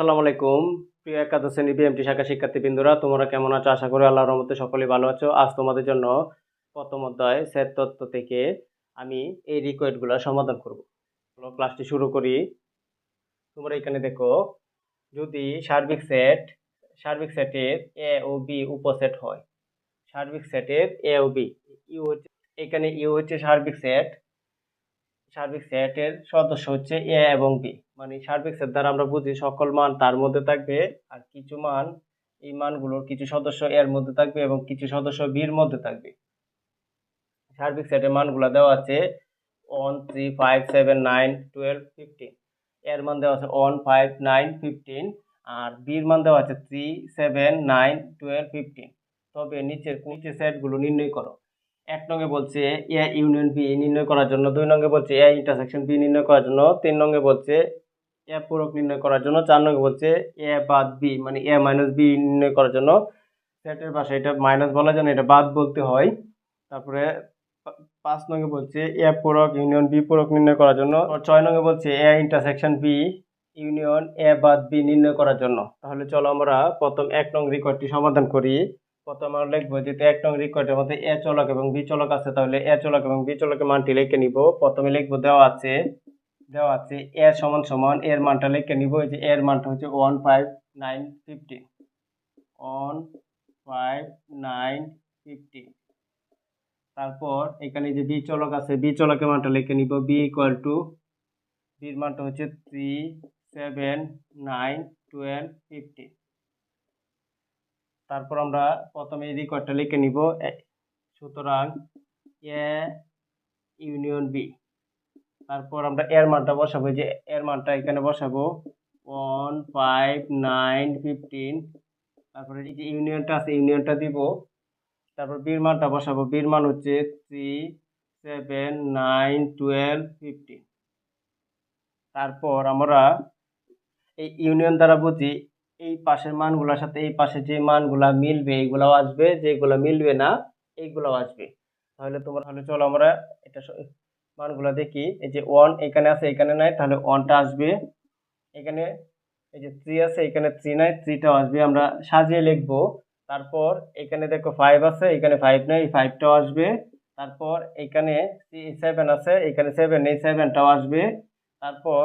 আসসালামু আলাইকুম। প্রিয় একাদশ শ্রেণি বিএমটি শাখা শিক্ষার্থীবৃন্দরা, তোমরা কেমন আছো? আশা করি আল্লাহর রহমতে সকলেই ভালো আছো। আজ তোমাদের জন্য প্রথম অধ্যায় সেট তত্ত্ব থেকে আমি এই রিকোয়েস্টগুলো সমাধান করব। ক্লাসটি শুরু করি। তোমরা এখানে দেখো, যদি সার্বিক সেট সার্বিক সেটের এ ও বি উপসেট হয়, সার্বিক সেটের এ ও বি ইউ হচ্ছে এখানে ইউ হচ্ছে সার্বিক সেট সার্বিক সেটের সদস্য হচ্ছে এ এবং বি মানে সার্বিক সেট দ্বারা আমরা বুঝি সকল মান তার মধ্যে থাকবে আর কিছু মান, এই মানগুলোর কিছু সদস্য এর মধ্যে থাকবে এবং কিছু সদস্য বির মধ্যে থাকবে। সার্বিক সেটের মানগুলো দেওয়া আছে one three five seven nine twelve fifteen এর মান দেওয়া আছে ওয়ান ফাইভ নাইন ফিফটিন আর বির মান দেওয়া আছে three seven nine twelve fifteen তবে নিচের নিচের সেটগুলো নির্ণয় করো। এক নঙ্গে বলছে, এ ইউনিয়ন বি নির্ণয় করার জন্য, দুই নঙ্গে বলছে, এ ইন্টারসেকশন বি নির্ণয় করার জন্য, তিন নঙ্গে বলছে, এ পূরক নির্ণয় করার জন্য, চার নঙ্গে বলছে, এ বাদ বি মানে এ মাইনাস বি নির্ণয় করার জন্য। সেটের ভাষায় এটা মাইনাস বলা যায় না এটা বাদ বলতে হয়। তারপরে পাঁচ নঙ্গে বলছে, এ পূরক ইউনিয়ন বি পূরক নির্ণয় করার জন্য ছয় নঙ্গে বলছে, A intersection B union, A বাদ বি নির্ণয় করার জন্য। তাহলে চলো আমরা প্রথম এক নং রেকর্ডটি সমাধান করি। প্রথম আমরা লিখব যেহেতু এক নং রেকর্ডের মধ্যে এ চলক এবং বি চলক আছে, তাহলে এ চলক এবং বি চলকের মানটি লিখে নিব। প্রথমে লিখব দেওয়া আছে দেওয়া আছে এ সমান সমান এর মানটা লিখে নিব। এই যে এর মানটা হচ্ছে one five nine fifteen one five nine fifteen তারপর এখানে যে বি চলক আছে, বি চলকের মানটা লিখে নিব। বি ইকুয়াল টু বির মানটা হচ্ছে three seven nine twelve fifteen তারপর আমরা প্রথমে এই রেকর্ডটা লিখে নিব। সুতরাং এ ইউনিয়ন বি তারপর আমরা এর মানটা বসাবো যে এর মানটা এখানে বসাবো। One, five, nine, fifteen. তারপরে এই যে ইউনিয়নটা আছে ইউনিয়নটা দিব। তারপর বির মানটা বসাবো। বির মান হচ্ছে three seven nine twelve fifteen তারপর আমরা এই ইউনিয়ন দ্বারা বুঝি এই পাশের মানগুলোর সাথে এই পাশে যে মানগুলা মিলবে, এইগুলাও আসবে, যেগুলো মিলবে না, এইগুলাও আসবে। তাহলে তোমরা, তাহলে চলো আমরা এটা মানগুলা দেখি। এই যে ওয়ান এখানে আছে, এখানে নাই, তাহলে ওয়ানটা আসবে। এখানে এই যে থ্রি আছে, এখানে থ্রি নাই থ্রিটাও আসবে। আমরা সাজিয়ে লিখব। তারপর এখানে দেখো ফাইভ আছে, এখানে ফাইভ নেই ফাইভটাও আসবে। তারপর এখানে সেভেন আছে, এখানে সেভেন নেই সেভেনটাও আসবে। তারপর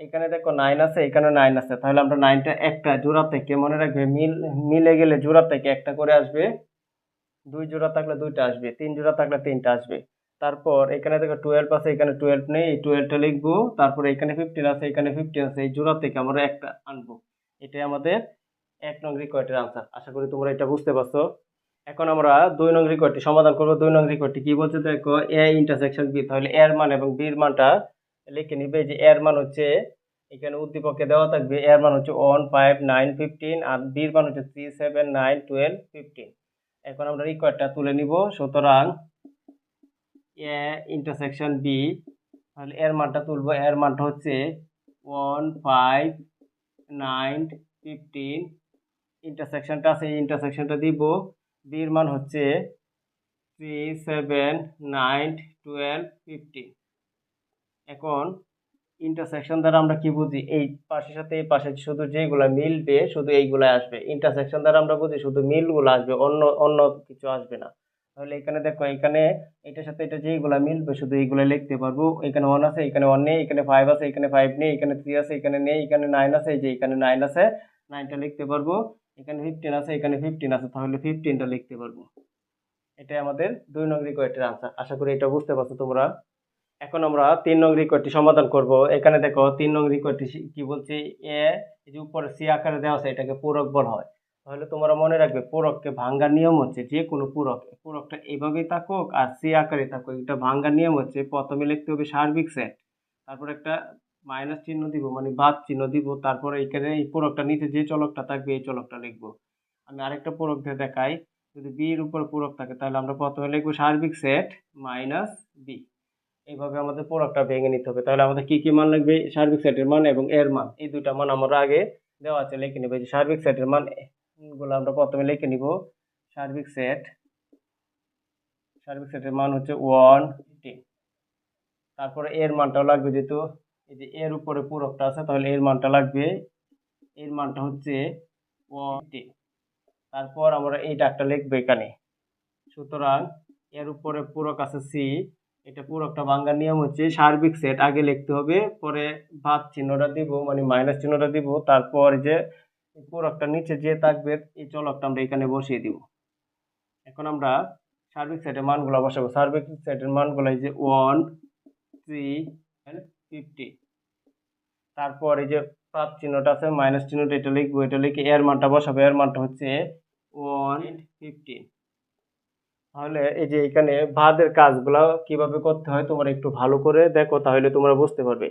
এখানে দেখো নাইন আছে এখানে নাইন আছে। তাহলে আমরা নাইনটা একটা জোড়া থেকে, মনে রাখবে, মিল, মিলে গেলে জোড়া থেকে একটা করে আসবে। দুই জোড়া থাকলে দুইটা আসবে, তিন জোড়া থাকলে তিনটা আসবে। তারপর এখানে দেখো টুয়েলভ আছে, এখানে টুয়েলভ নেই, এই টুয়েলভটা লিখব। তারপর এখানে ফিফটিন আছে, এখানে ফিফটিন আছে, এই জোড়া থেকে আমরা একটা আনব। এটাই আমাদের এক নং রিকোয়ার্ডের আনসার আশা করি তোমরা এটা বুঝতে পারছ। এখন আমরা দুই নং রিকোয়ার্ডটি সমাধান করব। দুই নং রিকোয়ার্ডটি কি বলছে দেখো এ ইন্টারসেকশন বি তাহলে এর মান এবং বির মানটা লিখে নিবে যে এর মান হচ্ছে, এখানে উদ্দীপকে দেওয়া থাকবে, এর মান হচ্ছে ওয়ান ফাইভ নাইন ফিফটিন আর বির মান হচ্ছে three seven nine twelve fifteen এখন আমরা রিকোয়ার্ডটা তুলে নিব, সুতরাং এ ইন্টারসেকশন বি তাহলে এর মানটা তুলবো, এর মানটা হচ্ছে ওয়ান ফাইভ নাইন ফিফটিন ইন্টারসেকশনটা আছে, এই ইন্টারসেকশনটা দিব বির মান হচ্ছে three seven nine twelve fifteen এখন ইন্টারসেকশন দ্বারা আমরা কি বুঝি? এই পাশের সাথে এই পাশে শুধু যেগুলা মিলবে, শুধু এইগুলাই আসবে। ইন্টারসেকশন দ্বারা আমরা বুঝি শুধু মিলগুলো আসবে, অন্য অন্য কিছু আসবে না। তাহলে এখানে দেখো, এখানে এটার সাথে এটা যেগুলা মিলবে, শুধু এইগুলা লিখতে পারব। এখানে ওয়ান আছে, এখানে ওয়ান নেই, এখানে ফাইভ আছে, এখানে ফাইভ নেই, এখানে থ্রি আছে, এখানে নেই, এখানে নাইন আছে, এই যে এখানে নাইন আছে নাইনটা লিখতে পারব। এখানে ফিফটিন আছে, এখানে ফিফটিন আছে, তাহলে ফিফটিনটা লিখতে পারব। এটাই আমাদের দুই নং রিকোয়েস্টের আনসার আশা করি এটা বুঝতে পারছ তোমরা। এখন আমরা তিন নং রিকোয়েস্টটি সমাধান করব। এখানে দেখো তিন নং রিকোয়েস্টটি কি বলছে? এ যে উপরে সি আকারে দেওয়া আছে, এটাকে পূরক বলা হয়। তাহলে তোমরা মনে রাখবে, পূরককে ভাঙ্গার নিয়ম হচ্ছে যে কোনো পূরক পূরকটা এইভাবেই থাকুক আর সি আকারে থাকুক, এটা ভাঙ্গার নিয়ম হচ্ছে প্রথমে লিখতে হবে সার্বিক সেট তারপর একটা মাইনাস চিহ্ন দিব মানে বাদ চিহ্ন দিব, তারপরে এখানে এই পূরকটা নিচে যে চলকটা থাকবে, এই চলকটা লিখব। আমি আরেকটা পূরক দিয়ে দেখাই, যদি বির উপর পূরক থাকে, তাহলে আমরা প্রথমে লিখব সার্বিক সেট মাইনাস বি এইভাবে আমাদের প্রোডাক্টটা ভেঙে নিতে হবে। তাহলে আমাদের কি কি মান লাগবে? সার্বিক সেটের মান এবং এর মান। এই দুইটা মান আমরা আগে দেওয়া আছে, লিখে নেব। যে সার্বিক সেটের মানগুলো আমরা প্রথমে লিখে নিব। সার্বিক সেট, সার্বিক সেটের মান হচ্ছে ওয়ান ফিফটিন তারপরে এর মানটাও লাগবে যেহেতু এই যে এর উপরে পূরকটা আছে, তাহলে এর মানটা লাগবে, এর মানটা হচ্ছে ওয়ানটি তারপর আমরা এই ডাকটা লিখব এখানে। সুতরাং এর উপরে পূরক আছে সি এটা পুরো একটা ভাঙ্গার নিয়ম হচ্ছে সার্বিক সেট আগে লিখতে হবে, পরে ভাগ চিহ্নটা দিব মানে মাইনাস চিহ্নটা দিব, তারপর যে পূরকটা নিচে যে থাকবে, এই চলকটা আমরা এখানে বসিয়ে দিব। এখন আমরা সার্বিক সেটের মানগুলো বসাবো। সার্বিক সেটের মানগুলো এই যে ওয়ান থ্রি ফিফটি তারপর এই যে প্রাপ চিহ্নটা আছে মাইনাস চিহ্নটা এটা লিখব, এটা লিখে এর মানটা বসাবো। এর মানটা হচ্ছে ওয়ান ফিফটিন তাহলে এই যে এখানে ভাদের কাজগুলো কীভাবে করতে হয় তোমরা একটু ভালো করে দেখো, তাহলে তোমরা বুঝতে পারবে।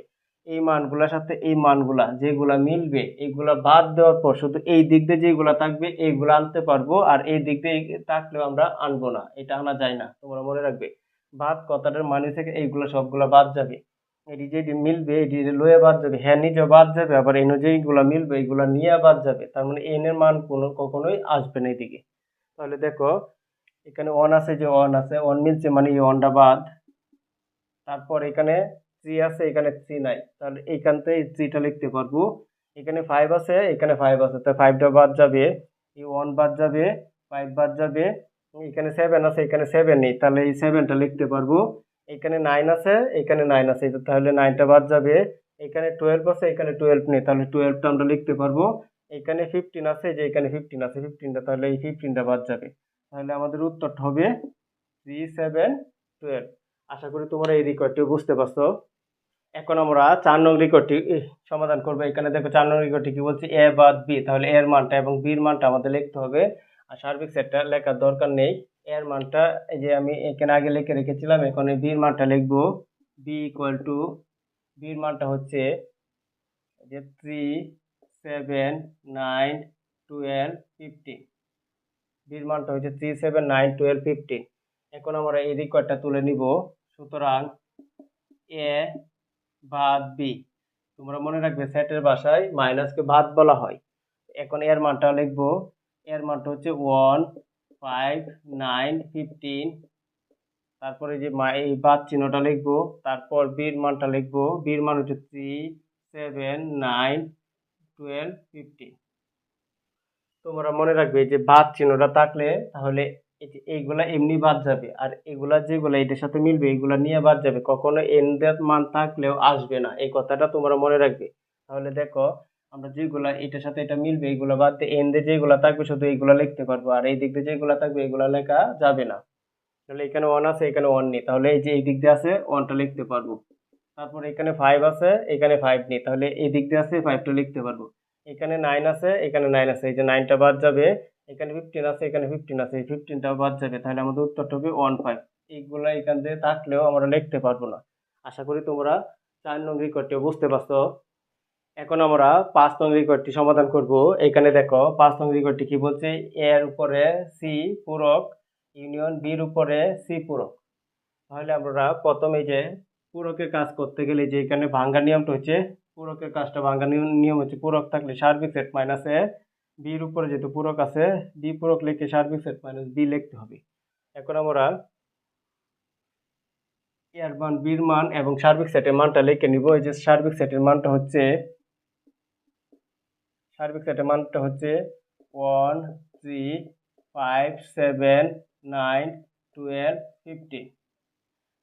এই মানগুলোর সাথে এই মানগুলা যেগুলা মিলবে এইগুলা বাদ দেওয়ার পর শুধু এই দিক দিয়ে যেগুলা থাকবে এইগুলো আনতে পারব আর এই দিক দিয়ে থাকলেও আমরা আনব না, এটা আনা যায় না, তোমরা মনে রাখবে। বাদ কথাটার মানে থেকে এইগুলো সবগুলা বাদ যাবে। এটি যেটি মিলবে, এটি লয়ে বাদ যাবে হ্যাঁ নিজে বাদ যাবে, আবার এনে যেগুলো মিলবে এইগুলা নিয়ে বাদ যাবে, তার মানে এনের মান কোনো কখনোই আসবে না এদিকে। তাহলে দেখো এখানে ওয়ান আছে যে ওয়ান আছে ওয়ান মিলছে মানে এই ওয়ানটা বাদ। তারপর এখানে থ্রি আছে, এখানে থ্রি নাই। তাহলে এইখান থেকে থ্রিটা লিখতে পারব। এখানে ফাইভ আছে, এখানে ফাইভ আছে। তো ফাইভটা বাদ যাবে, এই ওয়ান বাদ যাবে ফাইভ বাদ যাবে, এখানে সেভেন আছে, এখানে সেভেন নেই। তাহলে এই সেভেনটা লিখতে পারব। এখানে নাইন আছে, এখানে নাইন আছে। তাহলে নাইনটা বাদ যাবে। এখানে টুয়েলভ আছে, এখানে টুয়েলভ নেই। তাহলে টুয়েলভটা আমরা লিখতে পারব। এখানে ফিফটিন আছে, যে এখানে ফিফটিন আছে ফিফটিনটা তাহলে এই ফিফটিনটা বাদ যাবে। তাহলে আমাদের উত্তরটা হবে থ্রি সেভেন টুয়েলভ আশা করি তোমরা এই রেকর্ডটি বুঝতে পারছ। এখন আমরা চার নং রেকর্ডটি সমাধান করব। এখানে দেখো চার নং রেকর্ডটি কি বলছে? এ বাদ বি তাহলে এর মানটা এবং বির মানটা আমাদের লিখতে হবে। আর সার্বিক সেটটা লেখার দরকার নেই। এর মানটা এই যে আমি এখানে আগে লিখে রেখেছিলাম, এখন এই বির মানটা লিখব। বি ইকুয়াল টু বির মানটা হচ্ছে যে three seven nine twelve fifteen বির মানটা হচ্ছে three seven nine twelve fifteen এখন আমরা এই রেকর্ডটা তুলে নিব। সুতরাং এ বাদ বি। তোমরা মনে রাখবে সেটের ভাষায় মাইনাসকে বাদ বলা হয়। এখন এর মানটা লিখব। এর মানটা হচ্ছে ওয়ান ফাইভ নাইন ফিফটিন তারপরে যে এই বাদ চিহ্নটা লিখব। তারপর বির মানটা লিখব। বির মান হচ্ছে three seven nine twelve fifteen তোমরা মনে রাখবে যে বাদ চিহ্নটা থাকলে তাহলে এইগুলা এমনি বাদ যাবে। আর এগুলা যেগুলা এটার সাথে মিলবে, এগুলা নিয়ে বাদ যাবে। কখনো এনদের মান থাকলেও আসবে না। এই কথাটা তোমরা মনে রাখবে। তাহলে দেখো, আমরা যেগুলা এটার সাথে এটা মিলবে, এগুলো বাদ দিয়ে এন দিয়ে যেগুলা থাকবে শুধু এগুলা লিখতে পারব। আর এই দিক দিয়ে যেগুলা থাকবে, এগুলা লেখা যাবে না। তাহলে এখানে ওয়ান আছে, এখানে ওয়ান নেই। তাহলে এই যে এই দিক দিয়ে আছে ওয়ানটা লিখতে পারব। তারপর এখানে ফাইভ আছে, এখানে ফাইভ নেই। তাহলে এই দিক দিয়ে আছে ফাইভটা লিখতে পারব। এখানে নাইন আছে, এখানে নাইন আছে, এই যে নাইনটা বাদ যাবে, এখানে ফিফটিন আছে, এখানে ফিফটিন আছে, এই ফিফটিনটাও বাদ যাবে, তাহলে আমাদের উত্তরটা হবে ওয়ান ফাইভ এইগুলো এখান দিয়ে থাকলেও আমরা লিখতে পারব না। আশা করি তোমরা চার নং রেকর্ডটিও বুঝতে পারছ। এখন আমরা পাঁচ নং রেকর্ডটি সমাধান করব। এখানে দেখো, পাঁচ নং রেকর্ডটি কি বলছে? এর উপরে সি পূরক ইউনিয়ন বির উপরে সি পূরক। তাহলে আমরা প্রথমে যে পূরকের কাজ করতে গেলে যে এখানে ভাঙ্গার নিয়মটা হচ্ছে পূরকের কাজটা নিয়ম নিয়ম হচ্ছে পূরক থাকলে সার্বিক সেট মাইনাস এ বির উপরে যেহেতু পূরক আছে বি পূরক লিখে সার্বিক সেট মাইনাস বি লিখতে হবে। এখন আমরা এর মান বির মান এবং সার্বিক সেটের মানটা লিখে নিব। এই যে সার্বিক সেটের মানটা হচ্ছে, সার্বিক সেটের মানটা হচ্ছে one three five seven nine twelve fifteen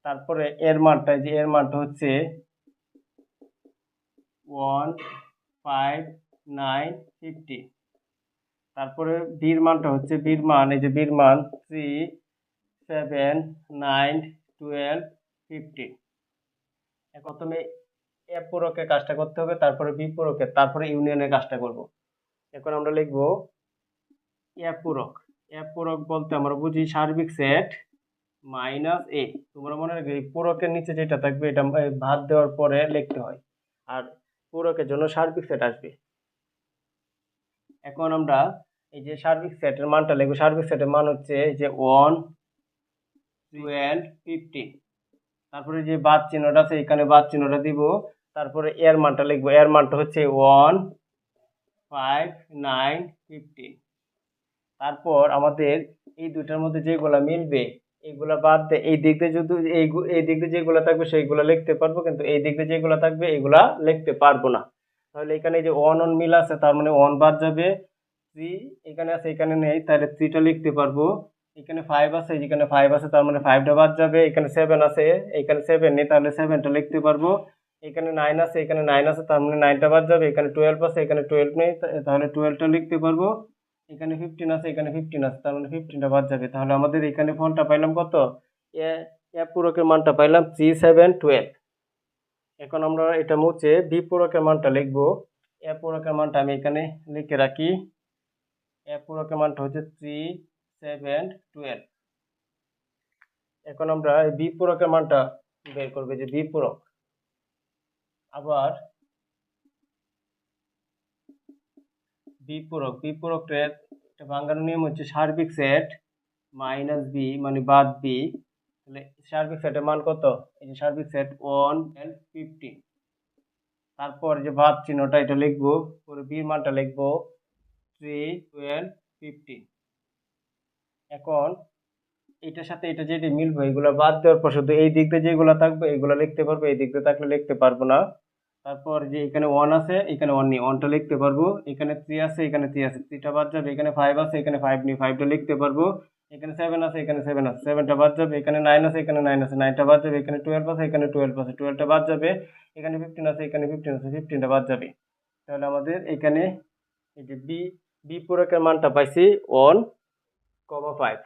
তারপরে এর মানটা যে এর মানটা হচ্ছে ওয়ান ফাইভ নাইন ফিফটিন তারপরে বীর মানটা হচ্ছে বীর মান, এই যে বীর মান three seven nine twelve fifteen প্রথমে এ পূরকের কাজটা করতে হবে, তারপরে বি পূরকের, তারপরে ইউনিয়নের কাজটা করব। এখন আমরা লিখব এ পূরক। এ পূরক বলতে আমরা বুঝি সার্বিক সেট মাইনাস এ তোমরা মনে রাখবে এই নিচে যেটা থাকবে, এটা ভাত দেওয়ার পরে লিখতে হয়। আর পূরকের জন্য সার্বিক সেট আসবে। এখন আমরা এই যে সার্বিক সেটের মানটা লিখব। সার্বিক সেটের মান হচ্ছে এই যে ওয়ান টুয়েলভ ফিফটিন তারপরে যে বাদ চিহ্নটা আছে, এখানে বাদ চিহ্নটা দিব। তারপরে এর মানটা লিখব। এর মানটা হচ্ছে ওয়ান ফাইভ নাইন ফিফটিন তারপর আমাদের এই দুইটার মধ্যে যেগুলা মিলবে এইগুলা বাদ দিয়ে এই দিক দিয়ে যদি এই এই দিক দিয়ে যেগুলো থাকবে সেইগুলো লিখতে পারব, কিন্তু এই দিক দিয়ে যেগুলো থাকবে এইগুলা লিখতে পারব না। তাহলে এখানে যে ওয়ান ওয়ান মিল আছে, তার মানে ওয়ান বাদ যাবে, থ্রি এখানে আছে, এখানে নেই, তাহলে থ্রিটা লিখতে পারব। এখানে ফাইভ আছে যেখানে ফাইভ আছে, তার মানে ফাইভটা বাদ যাবে, এখানে সেভেন আছে, এখানে সেভেন নেই, তাহলে সেভেনটা লিখতে পারব। এখানে নাইন আছে, এখানে নাইন আছে, তার মানে নাইনটা বাদ যাবে, এখানে টুয়েলভ আছে, এখানে টুয়েলভ নেই তাহলে টুয়েলভটা লিখতে পারব। এখানে ফিফটিন আছে, এখানে ফিফটিন আছে, তার মানে ফিফটিনটা বাদ যাবে। তাহলে আমাদের এখানে ফোনটা পাইলাম কত? এ পূরকের মানটা পাইলাম থ্রি সেভেন টুয়েলভ এখন আমরা এটা মুছে বি পূরকের মানটা লিখব। এ পূরকের মানটা আমি এখানে লিখে রাখি। এ পূরকের মানটা হচ্ছে থ্রি সেভেন টুয়েলভ এখন আমরা বি পূরকের মানটা বের করব যে বি পূরক। আবার বি পূরক বি একটা ভাঙানোর নিয়ম হচ্ছে সার্বিক সেট মাইনাস বি মানে বাদ বি তাহলে সার্বিক সেটের মান কত? এই যে সার্বিক সেট ওয়ান এন্ড ফিফটিন তারপর যে বাদ চিহ্নটা, এটা লিখব, পরে বির মানটা লিখব থ্রি টুয়েলভ ফিফটিন এখন এটার সাথে এটা যেটা মিলবে, এগুলো বাদ দেওয়ার পর শুধু এই দিক দিয়ে যেগুলো থাকবে, এগুলো লিখতে পারব, এই দিক দিয়ে থাকলে লিখতে পারব না। তারপর যে এখানে ওয়ান আছে, এখানে ওয়ান নেই। ওয়ানটা লিখতে পারব। এখানে থ্রি আছে, এখানে থ্রি আছে। থ্রিটা বাদ যাবে। এখানে ফাইভ আছে, এখানে ফাইভ নেই। ফাইভটা লিখতে পারব। এখানে সেভেন আছে, এখানে সেভেন আছে। সেভেনটা বাদ যাবে। এখানে নাইন আছে, এখানে নাইন আছে। নাইনটা বাদ যাবে। এখানে টুয়েলভ আছে, এখানে টুয়েলভ আছে। টুয়েলভটা বাদ যাবে। এখানে ফিফটিন আছে, এখানে ফিফটিন আছে। ফিফটিনটা বাদ যাবে। তাহলে আমাদের এখানে এই যে বি বি পূরকের মানটা পাইছি ওয়ান কমা ফাইভ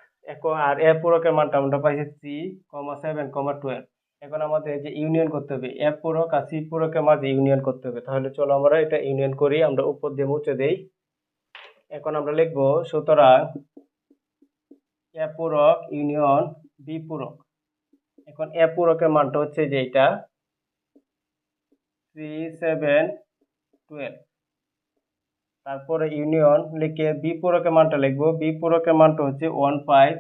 আর এ পূরকের মানটা আমরা পাইছি three comma seven comma twelve এখন আমাদের যে ইউনিয়ন করতে হবে এ পূরক আর সি পূরকের মাঝে ইউনিয়ন করতে হবে। তাহলে চলো আমরা এটা ইউনিয়ন করি, আমরা উপর দিয়ে মুছে দেই। এখন আমরা লিখব, সুতরাং এ ইউনিয়ন বি পূরক। এখন এ পূরকের মানটা হচ্ছে যে এটা থ্রি সেভেন টুয়েলভ তারপরে ইউনিয়ন লিখে বি পূরকের মানটা লিখব। বি পূরকের মানটা হচ্ছে ওয়ান ফাইভ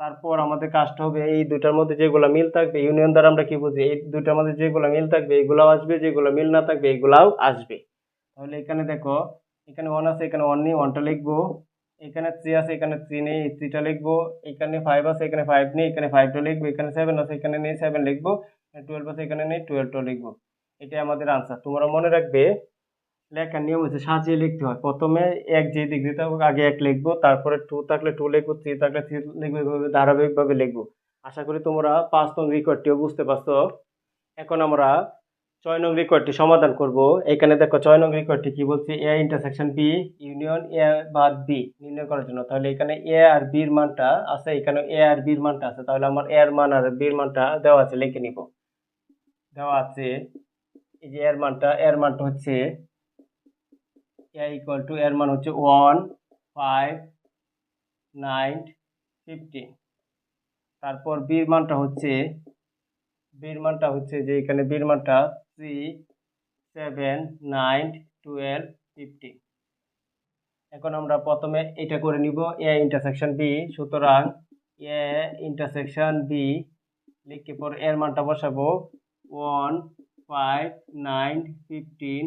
তারপর আমাদের কাজটা হবে এই দুটার মধ্যে যেগুলো মিল থাকবে ইউনিয়ন দ্বারা আমরা কি বুঝি? এই দুটার মধ্যে যেগুলো মিল থাকবে এগুলাও আসবে, যেগুলো মিল না থাকবে এগুলাও আসবে। তাহলে এখানে দেখো, এখানে ওয়ান আছে, এখানে ওয়ান নেই ওয়ানটা লিখব। এখানে থ্রি আছে, এখানে থ্রি নেই থ্রিটা লিখব। এখানে ফাইভ আছে, এখানে ফাইভ নেই, এখানে ফাইভটা লিখব। এখানে সেভেন আছে, এখানে নেই সেভেন লিখব। টুয়েলভ আছে, এখানে নেই টুয়েলভটা লিখব। এটাই আমাদের আনসার তোমরা মনে রাখবে লেখার নিয়ম হচ্ছে সাজিয়ে লিখতে হয়। প্রথমে এক যে দিক দিতে হবে আগে এক লিখব, তারপরে টু থাকলে টু লিখব থ্রি থাকলে থ্রি লিখব, এভাবে ধারাবাহিকভাবে লিখব। আশা করি তোমরা পাঁচ নং রেকর্ডটিও বুঝতে পারছ। এখন আমরা ছয় নং রেকর্ডটি সমাধান করব। এখানে দেখো ছয় নং রেকর্ডটি কি বলছে? A intersection B union A বাদ বি নির্ণয় করার জন্য। তাহলে এখানে এ আর বির মানটা আছে, এখানে এ আর বির মানটা আছে। তাহলে আমার এ এর মান আর বির মানটা দেওয়া আছে, লিখে নিব। দেওয়া আছে, এই যে এর মানটা এর মানটা হচ্ছে এ ইকুয়াল টু এর মান হচ্ছে ওয়ান ফাইভ নাইন ফিফটিন তারপর বির মানটা হচ্ছে বির মানটা হচ্ছে যে এখানে বির মানটা three seven nine twelve fifteen এখন আমরা প্রথমে এটা করে নিব এ ইন্টারসেকশন বি সুতরাং এ ইন্টারসেকশন বি লিখে পর এর মানটা বসাবো ওয়ান ফাইভ নাইন ফিফটিন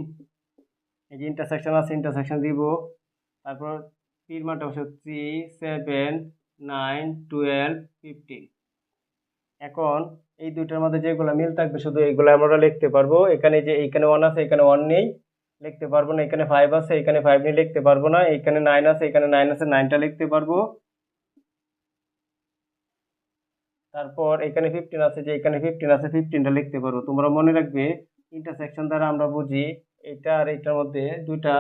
যে ইন্টারসেকশন আছে ইন্টারসেকশন দিব। তারপর পির মানটা হচ্ছে three seven nine twelve fifteen এখন এই দুইটার মধ্যে যেগুলো মিল থাকবে, শুধু এইগুলো আমরা লিখতে পারব। এখানে যে এইখানে ওয়ান আছে, এখানে ওয়ান নেই। লিখতে পারব না, এখানে ফাইভ আছে, এখানে ফাইভ নেই লিখতে পারব না। এখানে নাইন আছে, এখানে নাইন আছে নাইনটা লিখতে পারব। তারপর এখানে ফিফটিন আছে, যে এখানে ফিফটিন আছে ফিফটিনটা লিখতে পারব। তোমরা মনে রাখবে ইন্টারসেকশন দ্বারা আমরা বুঝি এটা আর এটার মধ্যে দুইটা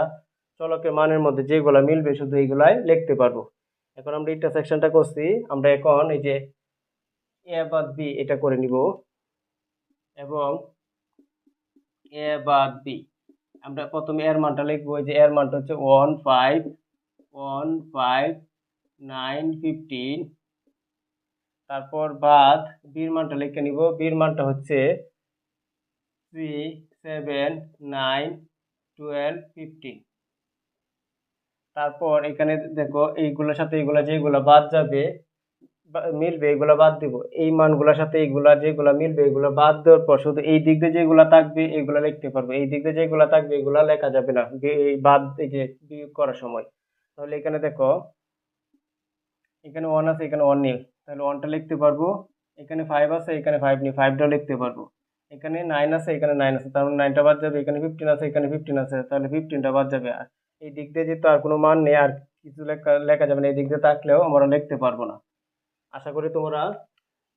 চলকের মানের মধ্যে যেগুলা মিলবে শুধু এইগুলাই লিখতে পারব। এখন আমরা ইন্টারসেকশনটা করছি, আমরা এখন এই যে এ বাদ বি এটা করে নিব এবং এ বাদ বি আমরা প্রথমে এর মানটা লিখব যে এর মানটা হচ্ছে one five one five nine fifteen তারপর বাদ বির মানটা লিখে নিব বির মানটা হচ্ছে three seven nine twelve fifteen তারপর এখানে দেখো এইগুলোর সাথে এইগুলা যেগুলা বাদ যাবে মিলবে এগুলা বাদ দিব। এই মানগুলোর সাথে এইগুলা যেগুলা মিলবে এগুলা বাদ দেওয়ার পর শুধু এই দিক দিয়ে যেগুলা থাকবে এগুলা লিখতে পারব। এই দিক দিয়ে যেগুলা থাকবে এগুলা লেখা যাবে না, এই বাদ এই যে বিয়োগ করার সময়। তাহলে এখানে দেখো, এখানে ওয়ান আছে, এখানে ওয়ান নেই। তাহলে ওয়ানটা লিখতে পারব। এখানে ফাইভ আছে, এখানে ফাইভ নেই ফাইভটাও লিখতে পারব। এখানে নাইন আছে, এখানে নাইন আছে, তার মানে নাইনটা বাদ যাবে, এখানে ফিফটিন আছে, এখানে ফিফটিন আছে, তাহলে ফিফটিনটা বাদ যাবে। আর এই দিক দিয়ে যেহেতু আর কোনো মান নেই, আর কিছু লেখা লেখা যাবে না, এই দিক দিয়ে থাকলেও আমরা লিখতে পারব না। আশা করি তোমরা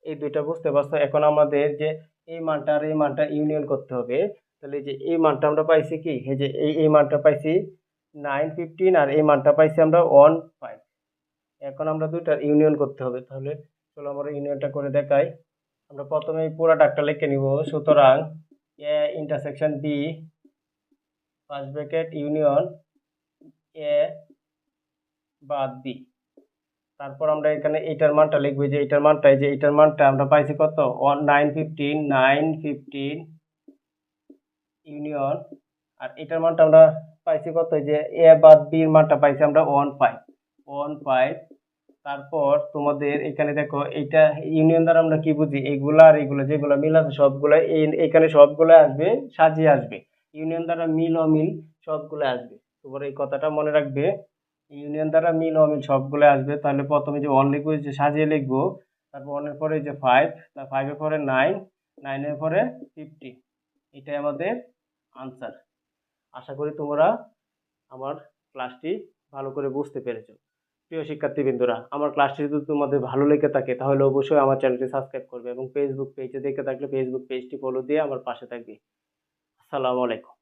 এই দুইটা বুঝতে পারছ। এখন আমাদের যে এই মানটা আর এই মানটা ইউনিয়ন করতে হবে, তাহলে যে এই মানটা আমরা পাইছি কি? এই যে এই এই মানটা পাইছি নাইন ফিফটিন আর এই মানটা পাইছি আমরা ওয়ান ফাইভ এখন আমরা দুইটার ইউনিয়ন করতে হবে, তাহলে চলো আমরা ইউনিয়নটা করে দেখাই। আমরা প্রথমে এই পুরো ডাকটা লিখে নিব। সুতরাং A intersection B first bracket union A বাদ বি তারপর আমরা এখানে এইটার মানটা লিখব যে এইটার মানটা যে এইটার মানটা আমরা পাইছি কত? One, nine fifteen nine fifteen union আর এটার মানটা আমরা পাইছি কত? যে এ বাদ বির মানটা পাইছি আমরা ওয়ান ফাইভ ওয়ান ফাইভ তারপর তোমাদের এখানে দেখো, এইটা ইউনিয়ন দ্বারা আমরা কি বুঝি? এগুলা আর এগুলো যেগুলো মিল আছে সবগুলো এখানে সবগুলো আসবে, সাজিয়ে আসবে। ইউনিয়ন দ্বারা মিল অমিল সবগুলো আসবে। তোমার এই কথাটা মনে রাখবে ইউনিয়ন দ্বারা মিল অমিল সবগুলো আসবে। তাহলে প্রথমে যে ওয়ান লিখব যে সাজিয়ে লিখব, তারপর ওয়ানের পরে যে ফাইভ তার ফাইভের পরে নাইন নাইনের পরে ফিফটি এটাই আমাদের আনসার আশা করি তোমরা আমার ক্লাসটি ভালো করে বুঝতে পেরেছ। প্রিয় শিক্ষার্থীবৃন্দরা, আমার ক্লাসটি যদি তোমাদের ভালো লেগে থাকে, তাহলে অবশ্যই আমার চ্যানেলটি সাবস্ক্রাইব করবে এবং ফেসবুক পেজে দেখে থাকলে ফেসবুক পেজটি ফলো দিয়ে আমার পাশে থাকবে। আসসালামু আলাইকুম।